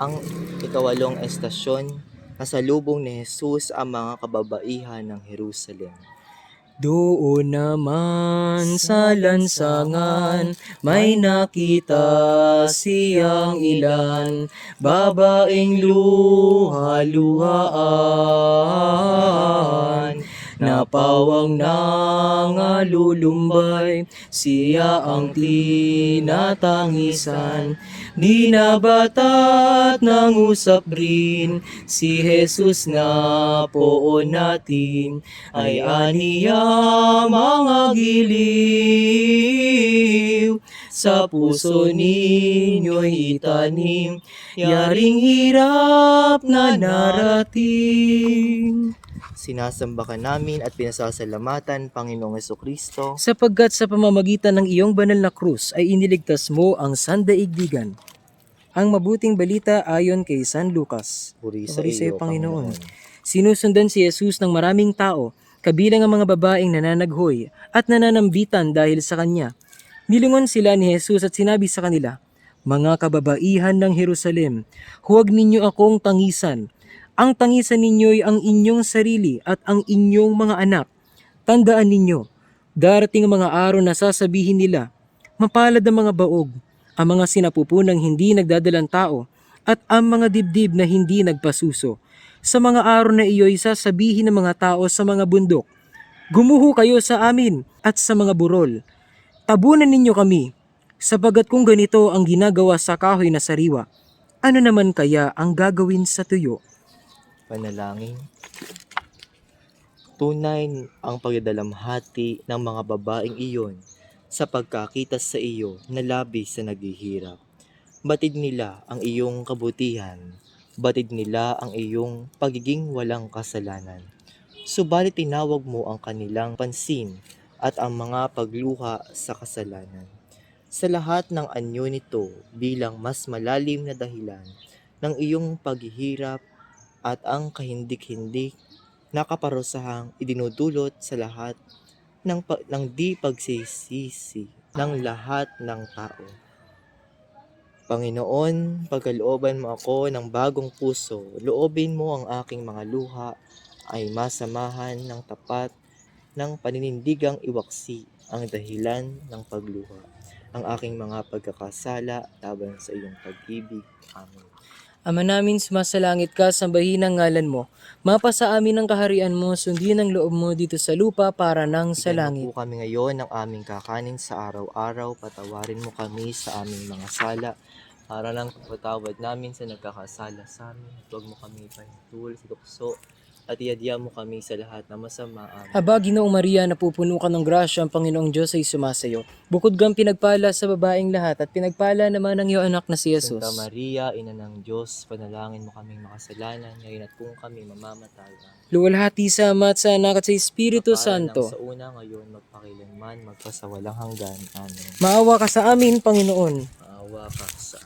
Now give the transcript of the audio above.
Ang ikawalong estasyon, nasalubong ni Jesus ang mga kababaihan ng Jerusalem. Doon naman sa lansangan, may nakita siyang ilan, babaeng luha-luhaan. Napawang nangalulumbay, siya ang tinatangisan. Binabatat ng usap rin, si Jesus nga poon natin, ay aniya mga giliw. Sa puso ninyo'y itanim, yaring hirap na narating. Sinasamba ka namin at pinasasalamatan, Panginoong Kristo. Sapagkat sa pamamagitan ng iyong banal na krus ay iniligtas mo ang sandaigdigan. Ang mabuting balita ayon kay San Lucas. Puri sa Puri sa iyo, iyo, Panginoon. Panginoon. Sinusundan si Jesus ng maraming tao, kabilang ang mga babaeng nananaghoy at nananambitan dahil sa kanya. Nilingon sila ni Jesus at sinabi sa kanila, Mga kababaihan ng Jerusalem, huwag ninyo akong tangisan. Ang tangisan ninyo'y ang inyong sarili at ang inyong mga anak. Tandaan ninyo, darating ang mga araw na sasabihin nila, Mapalad ang mga baog, ang mga sinapupunang hindi nagdadalang tao, at ang mga dibdib na hindi nagpasuso. Sa mga araw na iyo'y sasabihin ng mga tao sa mga bundok, Gumuho kayo sa amin at sa mga burol. Tabunan ninyo kami, sapagat kung ganito ang ginagawa sa kahoy na sariwa, ano naman kaya ang gagawin sa tuyo? Panalangin. Tunay ang pagdalamhati ng mga babaeng iyon sa pagkakita sa iyo na labis sa naghihirap. Batid nila ang iyong kabutihan. Batid nila ang iyong pagiging walang kasalanan. Subalit tinawag mo ang kanilang pansin at ang mga pagluha sa kasalanan. Sa lahat ng anyo nito bilang mas malalim na dahilan ng iyong paghihirap at ang kahindik-hindik na kaparusahang idinudulot sa lahat ng, pa- ng di pagsisisi ng lahat ng tao. Panginoon, pagkalooban mo ako ng bagong puso, loobin mo ang aking mga luha ay masamahan ng tapat ng paninindigang iwaksi ang dahilan ng pagluha. Ang aking mga pagkakasala laban sa iyong pag-ibig. Amen. Ama namin sumasalangit ka, sambahin ang ngalan mo. Mapa sa amin ang kaharian mo, sundin ang loob mo dito sa lupa para nang sa langit. po kami ngayon ng aming kakanin sa araw-araw. Patawarin mo kami sa aming mga sala para lang patawad namin sa nagkakasala sa amin. Huwag mo kami pahitul sa tukso at iadya mo kami sa lahat na masama. Amen. Aba, Ginoong Maria, napupuno ka ng grasya, ang Panginoong Diyos ay sumasayo. Bukod kang pinagpala sa babaeng lahat at pinagpala naman ang iyong anak na si Jesus. Santa Maria, Ina ng Diyos, panalangin mo kaming makasalanan, ngayon at kung kami mamamatay. Amen. Luwalhati sa Ama at sa Anak at sa Espiritu Para Santo. sa una ngayon, magpakilanman, magpasawalang hanggan. Amen. Maawa ka sa amin, Panginoon. Maawa ka sa